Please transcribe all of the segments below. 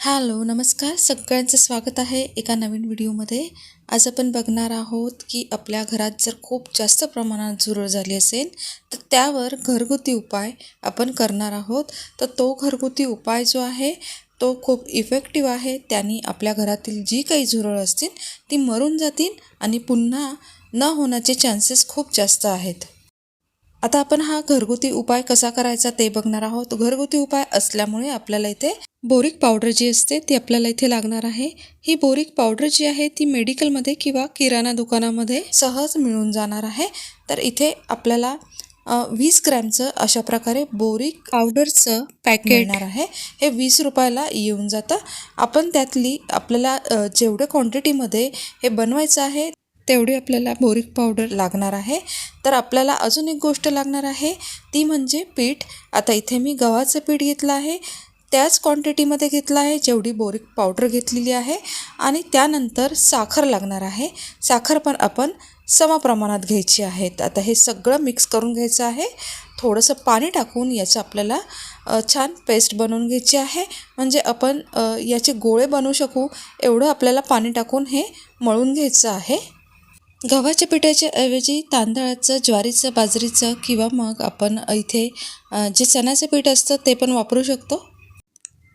Hello नमस्कार. सगळ्यांचं स्वागत आहे एका नवीन व्हिडिओमध्ये. आज आपण बघणार आहोत की आपल्या घरात जर खूप जास्त प्रमाणात झुरळ झाली असेल तर त्यावर घरगुती उपाय आपण करणार आहोत. तर तो घरगुती उपाय जो आहे तो खूप इफेक्टिव्ह आहे. त्यांनी आपल्या घरातील जी काही झुरळ असतील ती मरून जातील आणि पुन्हा न होण्याचे चान्सेस खूप जास्त आहेत. आता आपण हा घरगुती उपाय कसा करायचा ते बघणार आहोत. घरगुती उपाय असल्यामुळे आपल्याला इथे बोरिक पावडर जी असते ती आपल्याला इथे लागणार आहे. ही बोरिक पावडर जी आहे ती मेडिकलमध्ये किंवा किराणा दुकानामध्ये सहज मिळून जाणार आहे. तर इथे आपल्याला वीस ग्रॅमचं अशा प्रकारे बोरिक पावडरचं पॅकेट मिळणार आहे. हे वीस रुपयाला येऊन जातं. आपण त्यातली आपल्याला जेवढ्या क्वांटिटीमध्ये हे बनवायचं आहे तेवढी आपल्याला बोरिक पावडर लागणार आहे. तर आपल्याला अजून एक गोष्ट लागणार आहे. ती म्हणजे पीठ. आता इथे मी गव्हाचं पीठ घेतलं आहे. त्याच क्वांटिटीमध्ये घेतलं आहे जेवढी बोरिक पावडर घेतलेली आहे. आणि त्यानंतर साखर लागणार आहे. साखर पण आपण समप्रमाणात घ्यायची आहे. आता हे सगळं मिक्स करून घ्यायचं आहे. थोडंसं पाणी टाकून याचं आपल्याला छान पेस्ट बनवून घ्यायची आहे. म्हणजे आपण याचे गोळे बनवू शकू. एवढं आपल्याला पाणी टाकून हे मळून घ्यायचं आहे. गव्हाच्या पिठाच्या ऐवजी तांदळाचं ज्वारीचं बाजरीचं किंवा मग आपण इथे जे चण्याचं पीठ असतं ते पण वापरू शकतो.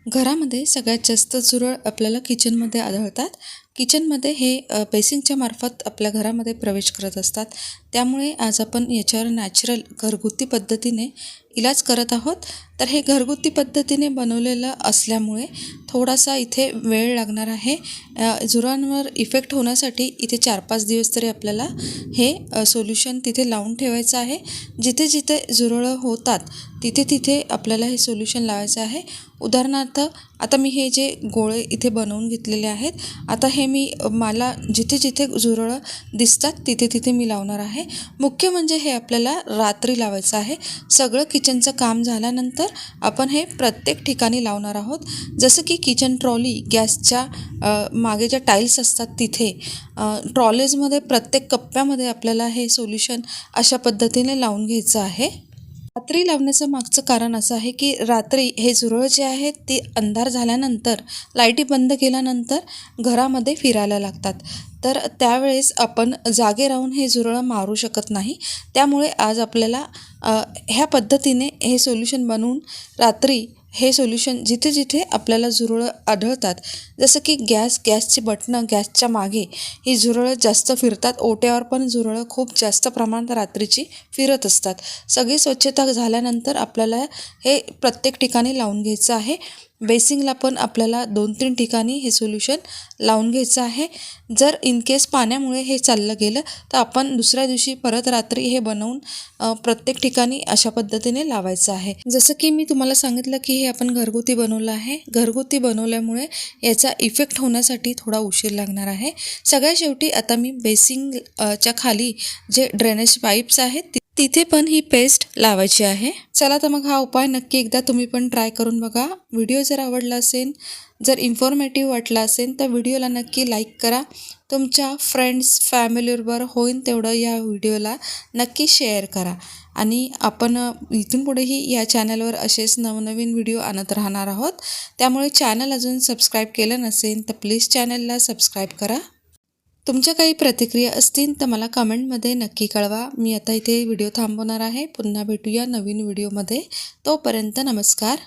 घरामध्ये सगळ्यात जास्त झुरळ आपल्याला किचनमध्ये आढळतात. किचनमध्ये हे अ, बेसिनच्या मार्फत आपल्या घरामध्ये प्रवेश करत असतात. त्यामुळे आज आपण याच्यावर नॅचरल घरगुती पद्धतीने इलाज करत आहोत. तर हे घरगुती पद्धतीने बनवलेलं असल्यामुळे थोडासा इथे वेळ लागणार आहे. जुरांवर इफेक्ट होण्यासाठी इथे चार पाच दिवस तरी आपल्याला हे सोल्युशन तिथे लावून ठेवायचं आहे. जिथे जिथे झुरळं होतात तिथे तिथे आपल्याला हे सोल्युशन लावायचं आहे. उदाहरणार्थ आता मी हे जे गोळे इथे बनवून घेतलेले आहेत आता हे मी मला जिथे जिथे झुरळं दिसतात तिथे तिथे मी लावणार आहे. मुख्य म्हणजे हे आपल्याला रात्री लावायचं आहे. सगळं किचनचं काम झाल्यानंतर आपण हे प्रत्येक ठिकाणी लावणार आहोत. जसं की किचन ट्रॉली गॅसच्या मागे ज्या टाईल्स असतात तिथे ट्रॉलेजमध्ये प्रत्येक कप्प्यामध्ये आपल्याला हे सोल्युशन अशा पद्धतीने लावून घ्यायचं आहे. रात्री लावण्याचं मागचं कारण असं आहे की रात्री हे झुरळ जे आहे ते अंधार झाल्यानंतर लाईटी बंद केल्यानंतर घरामध्ये फिरायला लागतात. तर त्यावेळेस आपण जागे राहून हे झुरळं मारू शकत नाही. त्यामुळे आज आपल्याला ह्या पद्धतीने हे सोल्युशन बनवून रात्री हे सोल्युशन जिथे जिथे आपल्याला झुरळं आढळतात जसं की गॅस गॅसची बटणं गॅसच्या मागे ही झुरळं जास्त फिरतात ओट्यावर पण झुरळं खूप जास्त प्रमाणात रात्रीची फिरत असतात. सगळी स्वच्छता झाल्यानंतर आपल्याला हे प्रत्येक ठिकाणी लावून घ्यायचं आहे. बेसिंगला पण आपल्याला दोन तीन ठिकाणी हे सोल्युशन लावून घ्यायचं आहे. जर इन केस पाण्यामुळे हे चाललं गेलं तर आपण दुसऱ्या दिवशी परत रात्री हे बनवून प्रत्येक ठिकाणी अशा पद्धतीने लावायचं आहे. जसं की मी तुम्हाला सांगितलं की हे आपण घरगुती बनवलं आहे. घरगुती बनवल्यामुळे याचा इफेक्ट होण्यासाठी थोडा उशीर लागणार आहे. सगळ्या शेवटी आता मी बेसिंग च्या खाली जे ड्रेनेज पाईप्स आहेत तिथे पण ही पेस्ट लावायची आहे. चला तर मग हा उपाय नक्की एकदा तुम्ही पण ट्राय करून बघा. व्हिडिओ जर आवडला असेल जर इन्फॉर्मेटिव्ह वाटला असेल तर व्हिडिओला नक्की लाईक करा. तुमच्या फ्रेंड्स फॅमिलीवर होईल तेवढं या व्हिडिओला नक्की शेअर करा. आणि आपण इथून पुढेही या चॅनलवर असेच नवनवीन व्हिडिओ आणत राहणार आहोत. त्यामुळे चॅनल अजून सबस्क्राईब केलं नसेल तर प्लीज चॅनलला सबस्क्राईब करा. तुमच्या काही प्रतिक्रिया असतील तर मला कमेंटमध्ये नक्की कळवा. मी आता इथे व्हिडिओ थांबवणार आहे. पुन्हा भेटूया नवीन व्हिडिओमध्ये. तोपर्यंत नमस्कार.